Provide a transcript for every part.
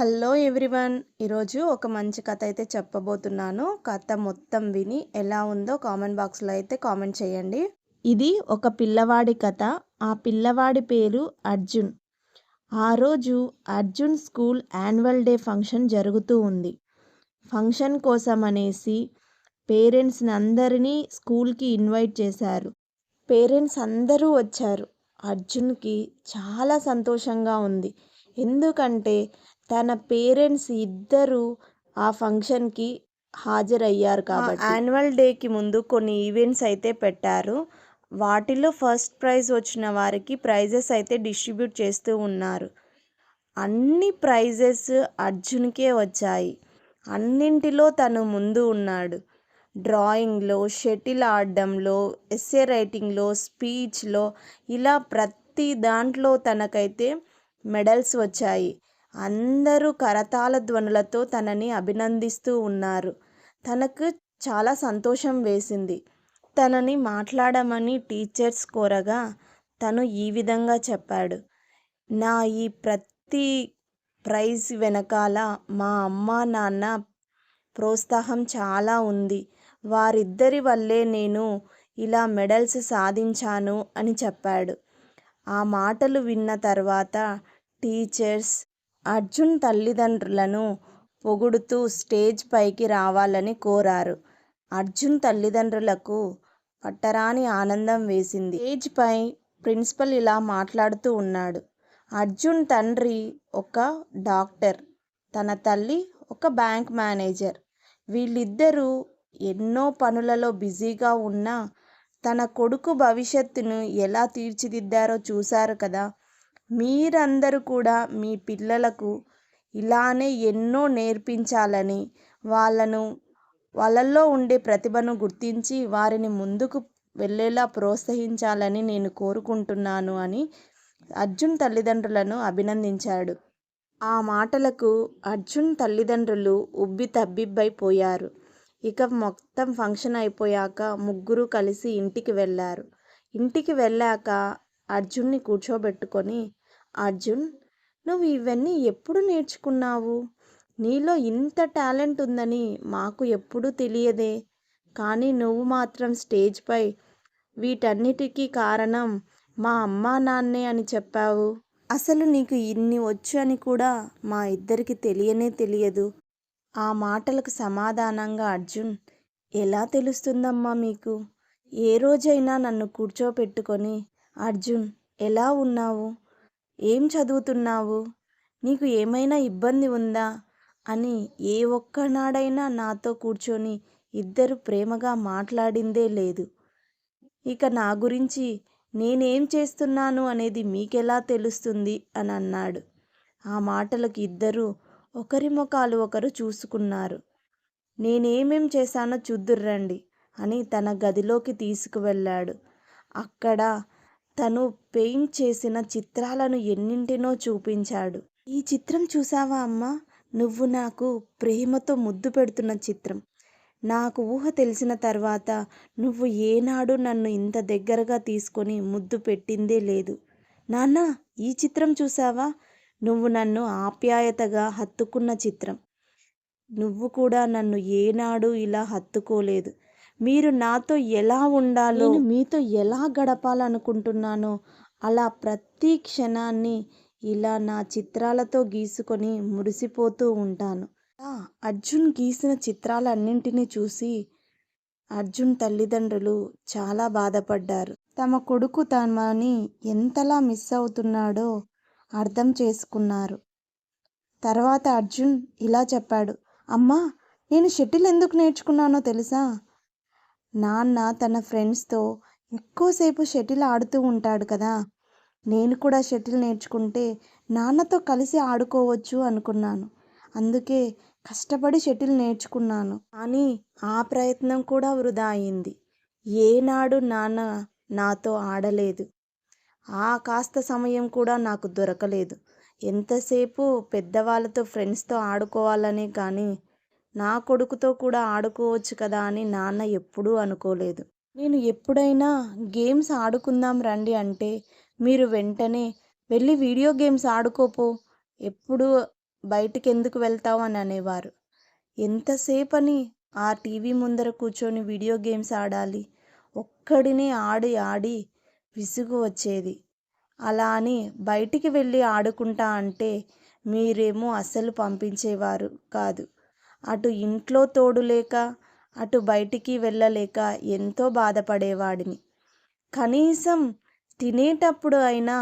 Hello everyone. ఈరోజు ఒక మంచి కథ అయితే చెప్పబోతున్నాను. కథ మొత్తం విని ఎలా ఉందో కామెంట్ బాక్స్లో అయితే కామెంట్ చేయండి. ఇది ఒక పిల్లవాడి కథ. ఆ పిల్లవాడి పేరు అర్జున్. ఆ రోజు Arjun school annual day function జరుగుతూ ఉంది. ఫంక్షన్ కోసం అనేసి పేరెంట్స్ని అందరినీ స్కూల్కి ఇన్వైట్ చేశారు. పేరెంట్స్ అందరూ వచ్చారు. అర్జున్కి చాలా సంతోషంగా ఉంది. ఎందుకంటే తన పేరెంట్స్ ఇద్దరు ఆ ఫంక్షన్కి హాజరయ్యారు కాబట్టి. యాన్యువల్ డేకి ముందు కొన్ని ఈవెంట్స్ అయితే పెట్టారు. వాటిలో ఫస్ట్ ప్రైజ్ వచ్చిన వారికి ప్రైజెస్ అయితే డిస్ట్రిబ్యూట్ చేస్తూ ఉన్నారు. అన్ని ప్రైజెస్ అర్జున్కే వచ్చాయి. అన్నింటిలో తను ముందు ఉన్నాడు. డ్రాయింగ్లో షటిల్ ఆడడంలో ఎస్సే రైటింగ్లో స్పీచ్లో ఇలా ప్రతి దాంట్లో తనకైతే మెడల్స్ వచ్చాయి. అందరూ కరతాళ ధ్వనులతో తనని అభినందిస్తూ ఉన్నారు. తనకు చాలా సంతోషం వేసింది. తనని మాట్లాడమని టీచర్స్ కోరగా తను ఈ విధంగా చెప్పాడు. నా ఈ ప్రతి ప్రైజ్ వెనకాల మా అమ్మ నాన్న ప్రోత్సాహం చాలా ఉంది. వారిద్దరి వల్లే నేను ఇలా మెడల్స్ సాధించాను అని చెప్పాడు. ఆ మాటలు విన్న తర్వాత టీచర్స్ అర్జున్ తల్లిదండ్రులను పొగుడుతూ స్టేజ్ పైకి రావాలని కోరారు. అర్జున్ తల్లిదండ్రులకు పట్టరాని ఆనందం వేసింది. స్టేజ్ పై ప్రిన్సిపల్ ఇలా మాట్లాడుతూ ఉన్నాడు. అర్జున్ తండ్రి ఒక డాక్టర్ తన తల్లి ఒక బ్యాంక్ మేనేజర్. వీళ్ళిద్దరూ ఎన్నో పనులలో బిజీగా ఉన్నా తన కొడుకు భవిష్యత్తును ఎలా తీర్చిదిద్దారో చూశారు కదా. మీరందరూ కూడా మీ పిల్లలకు ఇలానే ఎన్నో నేర్పించాలని వాళ్ళను వాళ్ళల్లో ఉండే ప్రతిభను గుర్తించి వారిని ముందుకు వెళ్ళేలా ప్రోత్సహించాలని నేను కోరుకుంటున్నాను అని అర్జున్ తల్లిదండ్రులను అభినందించాడు. ఆ మాటలకు అర్జున్ తల్లిదండ్రులు ఉబ్బి తబ్బిబ్బైపోయారు. ఇక మొత్తం ఫంక్షన్ అయిపోయాక ముగ్గురు కలిసి ఇంటికి వెళ్ళారు. ఇంటికి వెళ్ళాక అర్జున్ని కూర్చోబెట్టుకొని అర్జున్ నువ్వు ఇవన్నీ ఎప్పుడు నేర్చుకున్నావు? నీలో ఇంత టాలెంట్ ఉందని మాకు ఎప్పుడూ తెలియదే. కానీ నువ్వు మాత్రం స్టేజ్పై వీటన్నిటికీ కారణం మా అమ్మా నాన్నే అని చెప్పావు. అసలు నీకు ఇన్ని వచ్చు అని కూడా మా ఇద్దరికి తెలియనే తెలియదు. ఆ మాటలకు సమాధానంగా అర్జున్ ఎలా తెలుస్తుందమ్మా మీకు? ఏ రోజైనా నన్ను కూర్చోపెట్టుకొని అర్జున్ ఎలా ఉన్నావు? ఏం చదువుతున్నావు? నీకు ఏమైనా ఇబ్బంది ఉందా? అని ఏ ఒక్కనాడైనా నాతో కూర్చొని ఇద్దరు ప్రేమగా మాట్లాడిందే లేదు. ఇక నా గురించి నేనేం చేస్తున్నాను అనేది మీకెలా తెలుస్తుంది? అని అన్నాడు. ఆ మాటలకు ఇద్దరు ఒకరి ముఖాలు ఒకరు చూసుకున్నారు. నేనేమేం చేశానో చూద్దుర్రండి అని తన గదిలోకి తీసుకువెళ్ళాడు. అక్కడ తను పెయింట్ చేసిన చిత్రాలను ఎన్నింటినో చూపించాడు. ఈ చిత్రం చూసావా అమ్మా? నువ్వు నాకు ప్రేమతో ముద్దు పెడుతున్న చిత్రం. నాకు ఊహ తెలిసిన తర్వాత నువ్వు ఏనాడు నన్ను ఇంత దగ్గరగా తీసుకొని ముద్దు పెట్టిందే లేదు. నాన్న ఈ చిత్రం చూసావా నువ్వు నన్ను ఆప్యాయతగా హత్తుకున్న చిత్రం. నువ్వు కూడా నన్ను ఏనాడు ఇలా హత్తుకోలేదు. మీరు నాతో ఎలా ఉండాలో మీతో ఎలా గడపాలనుకుంటున్నానో అలా ప్రతి క్షణాన్ని ఇలా నా చిత్రాలతో గీసుకొని మురిసిపోతూ ఉంటాను. అర్జున్ గీసిన చిత్రాలన్నింటినీ చూసి అర్జున్ తల్లిదండ్రులు చాలా బాధపడ్డారు. తమ కొడుకు తమని ఎంతలా మిస్ అవుతున్నాడో అర్థం చేసుకున్నారు. తర్వాత అర్జున్ ఇలా చెప్పాడు అమ్మా నేను షటిల్ ఎందుకు నేర్చుకున్నానో తెలుసా? నాన్న తన ఫ్రెండ్స్తో ఎక్కువసేపు షటిల్ ఆడుతూ ఉంటాడు కదా. నేను కూడా షటిల్ నేర్చుకుంటే నాన్నతో కలిసి ఆడుకోవచ్చు అనుకున్నాను. అందుకే కష్టపడి షటిల్ నేర్చుకున్నాను. కానీ ఆ ప్రయత్నం కూడా వృధా అయింది. ఏనాడు నాన్న నాతో ఆడలేదు. ఆ కాస్త సమయం కూడా నాకు దొరకలేదు. ఎంతసేపు పెద్దవాళ్ళతో ఫ్రెండ్స్తో ఆడుకోవాలనే కానీ నా కొడుకుతో కూడా ఆడుకోవచ్చు కదా అని నాన్న ఎప్పుడూ అనుకోలేదు. నేను ఎప్పుడైనా గేమ్స్ ఆడుకుందాం రండి అంటే మీరు వెంటనే వెళ్ళి వీడియో గేమ్స్ ఆడుకోపో ఎప్పుడు బయటికి ఎందుకు వెళ్తావు అని అనేవారు. ఎంతసేపని ఆ టీవీ ముందర కూర్చొని వీడియో గేమ్స్ ఆడాలి ఒక్కడినే ఆడి ఆడి విసుగు వచ్చేది. అలా అని బయటికి వెళ్ళి ఆడుకుంటా అంటే మీరేమో అస్సలు పంపించేవారు కాదు. అటు ఇంట్లో తోడు లేక అటు బయటికి వెళ్ళలేక ఎంతో బాధపడేవాడిని. కనీసం తినేటప్పుడు అయినా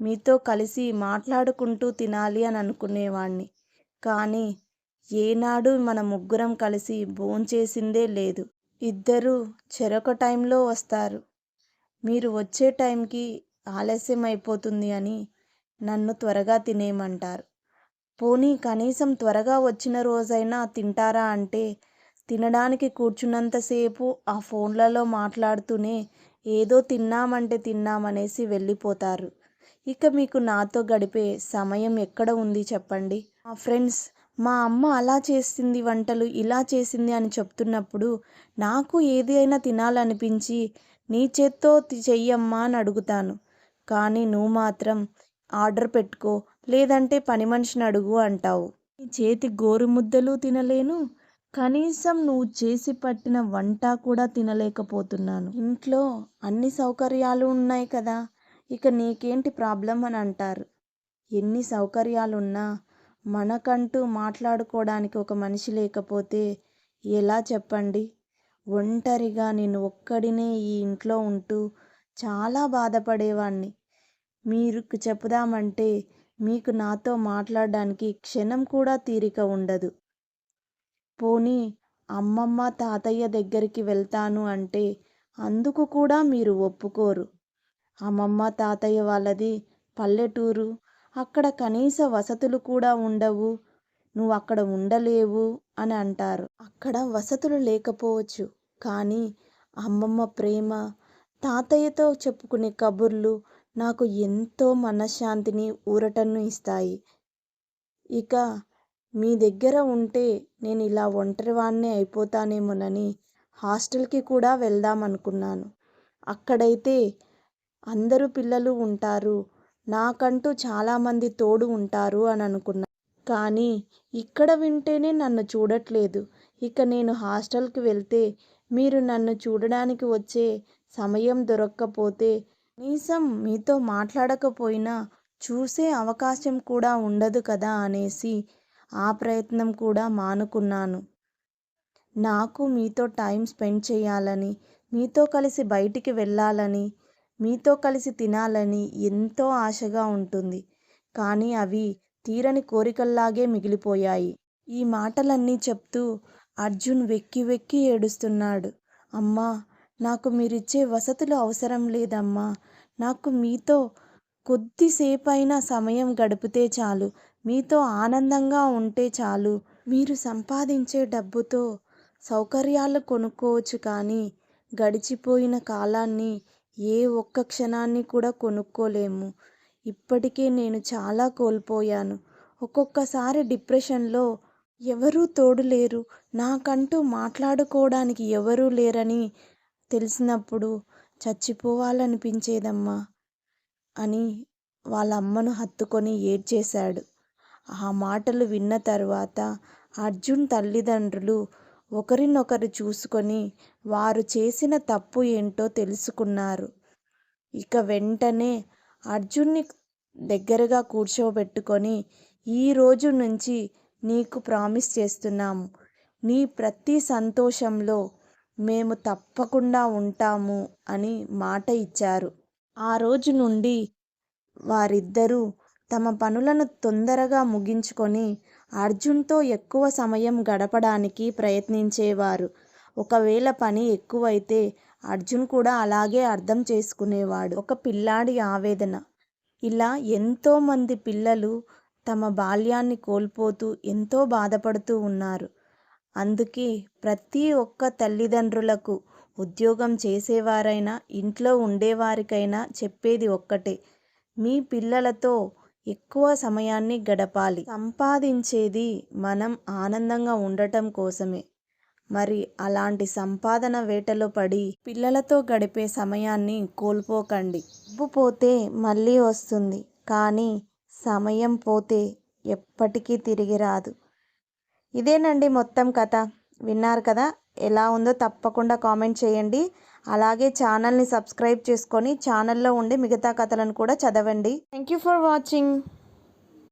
మీతో కలిసి మాట్లాడుకుంటూ తినాలి అని అనుకునేవాడిని కానీ ఏనాడు మన ముగ్గురం కలిసి భోంచేసిందే లేదు. ఇద్దరు చెరొక టైంలో వస్తారు. మీరు వచ్చే టైంకి ఆలస్యం అయిపోతుంది అని నన్ను త్వరగా తినేయమంటారు. పోనీ కనీసం త్వరగా వచ్చిన రోజైనా తింటారా అంటే? తినడానికి కూర్చున్నంతసేపు ఆ ఫోన్లలో మాట్లాడుతూనే ఏదో తిన్నామంటే తిన్నామనేసి వెళ్ళిపోతారు. ఇక మీకు నాతో గడిపే సమయం ఎక్కడ ఉంది చెప్పండి? మా ఫ్రెండ్స్ మా అమ్మ అలా చేసింది వంటలు ఇలా చేసింది అని చెప్తున్నప్పుడు నాకు ఏది అయినా తినాలనిపించి నీ చేత్తో చెయ్యమ్మా అని అడుగుతాను. కానీ నువ్వు మాత్రం ఆర్డర్ పెట్టుకో లేదంటే పని మనిషిని అడుగు అంటావు. నీ చేతి గోరు ముద్దలు తినలేను. కనీసం నువ్వు చేసి పట్టిన వంట కూడా తినలేకపోతున్నాను. ఇంట్లో అన్ని సౌకర్యాలు ఉన్నాయి కదా ఇక నీకేంటి ప్రాబ్లం అని అంటారు. ఎన్ని సౌకర్యాలున్నా మనకంటూ మాట్లాడుకోవడానికి ఒక మనిషి లేకపోతే ఎలా చెప్పండి? ఒంటరిగా నేను ఒక్కడినే ఈ ఇంట్లో ఉంటూ చాలా బాధపడేవాణ్ణి. మీరు చెప్పుదామంటే మీకు నాతో మాట్లాడడానికి క్షణం కూడా తీరిక ఉండదు. పోనీ అమ్మమ్మ తాతయ్య దగ్గరికి వెళ్తాను అంటే అందుకు కూడా మీరు ఒప్పుకోరు. అమ్మమ్మ తాతయ్య వాళ్ళది పల్లెటూరు. అక్కడ కనీస వసతులు కూడా ఉండవు. నువ్వు అక్కడ ఉండలేవు అని అంటారు. అక్కడ వసతులు లేకపోవచ్చు. కానీ అమ్మమ్మ ప్రేమ తాతయ్యతో చెప్పుకునే కబుర్లు నాకు ఎంతో మనశ్శాంతిని ఊరటను ఇస్తాయి. ఇక మీ దగ్గర ఉంటే నేను ఇలా ఒంటరివాణ్ణి అయిపోతానేమోనని హాస్టల్కి కూడా వెళ్దాం అనుకున్నాను అక్కడైతే అందరూ పిల్లలు ఉంటారు. నాకంటూ చాలామంది తోడు ఉంటారు అని అనుకున్నా కానీ ఇక్కడ వింటేనే నన్ను చూడట్లేదు. ఇక నేను హాస్టల్కి వెళ్తే మీరు నన్ను చూడడానికి వచ్చే సమయం దొరక్కపోతే కనీసం మీతో మాట్లాడకపోయినా చూసే అవకాశం కూడా ఉండదు కదా అనేసి ఆ ప్రయత్నం కూడా మానుకున్నాను. నాకు మీతో టైం స్పెండ్ చేయాలని మీతో కలిసి బయటికి వెళ్ళాలని మీతో కలిసి తినాలని ఎంతో ఆశగా ఉంటుంది. కానీ అవి తీరని కోరికల్లాగే మిగిలిపోయాయి. ఈ మాటలన్నీ చెప్తూ అర్జున్ వెక్కి వెక్కి ఏడుస్తున్నాడు. అమ్మా నాకు మీరిచ్చే వసతులు అవసరం లేదమ్మా. నాకు మీతో కొద్దిసేపైనా సమయం గడిపితే చాలు. మీతో ఆనందంగా ఉంటే చాలు. మీరు సంపాదించే డబ్బుతో సౌకర్యాలు కొనుక్కోవచ్చు కానీ గడిచిపోయిన కాలాన్ని ఏ ఒక్క క్షణాన్ని కూడా కొనుక్కోలేము. ఇప్పటికే నేను చాలా కోల్పోయాను. ఒక్కొక్కసారి డిప్రెషన్లో ఎవరూ తోడు లేరు. నాకంటూ మాట్లాడుకోవడానికి ఎవరూ లేరని తెలిసినప్పుడు చచ్చిపోవాలనిపించేదమ్మా అని వాళ్ళ అమ్మను హత్తుకొని ఏడ్చేశాడు. ఆ మాటలు విన్న తర్వాత అర్జున్ తల్లిదండ్రులు ఒకరినొకరు చూసుకొని వారు చేసిన తప్పు ఏంటో తెలుసుకున్నారు. ఇక వెంటనే అర్జున్ని దగ్గరగా కూర్చోబెట్టుకొని ఈ రోజు నుంచి నీకు ప్రామిస్ చేస్తున్నాము. నీ ప్రతి సంతోషంలో మేము తప్పకుండా ఉంటాము అని మాట ఇచ్చారు. ఆ రోజు నుండి వారిద్దరూ తమ పనులను తొందరగా ముగించుకొని అర్జున్తో ఎక్కువ సమయం గడపడానికి ప్రయత్నించేవారు. ఒకవేళ పని ఎక్కువైతే అర్జున్ కూడా అలాగే అర్థం చేసుకునేవాడు. ఒక పిల్లాడి ఆవేదన. ఇలా ఎంతోమంది పిల్లలు తమ బాల్యాన్ని కోల్పోతూ ఎంతో బాధపడుతూ ఉన్నారు. అందుకే ప్రతి ఒక్క తల్లిదండ్రులకు ఉద్యోగం చేసేవారైనా ఇంట్లో ఉండేవారికైనా చెప్పేది ఒక్కటే. మీ పిల్లలతో ఎక్కువ సమయాన్ని గడపాలి. సంపాదించేది మనం ఆనందంగా ఉండటం కోసమే. మరి అలాంటి సంపాదన వేటలో పడి పిల్లలతో గడిపే సమయాన్ని కోల్పోకండి. డబ్బు పోతే మళ్ళీ వస్తుంది కానీ సమయం పోతే ఎప్పటికీ తిరిగి రాదు. ఇదేనండి మొత్తం కథ. విన్నారు కదా? ఎలా ఉందో తప్పకుండా కామెంట్ చేయండి. అలాగే ఛానల్ని సబ్స్క్రైబ్ చేసుకొని ఛానల్లో ఉండే మిగతా కథలను కూడా చదవండి. Thank you for watching.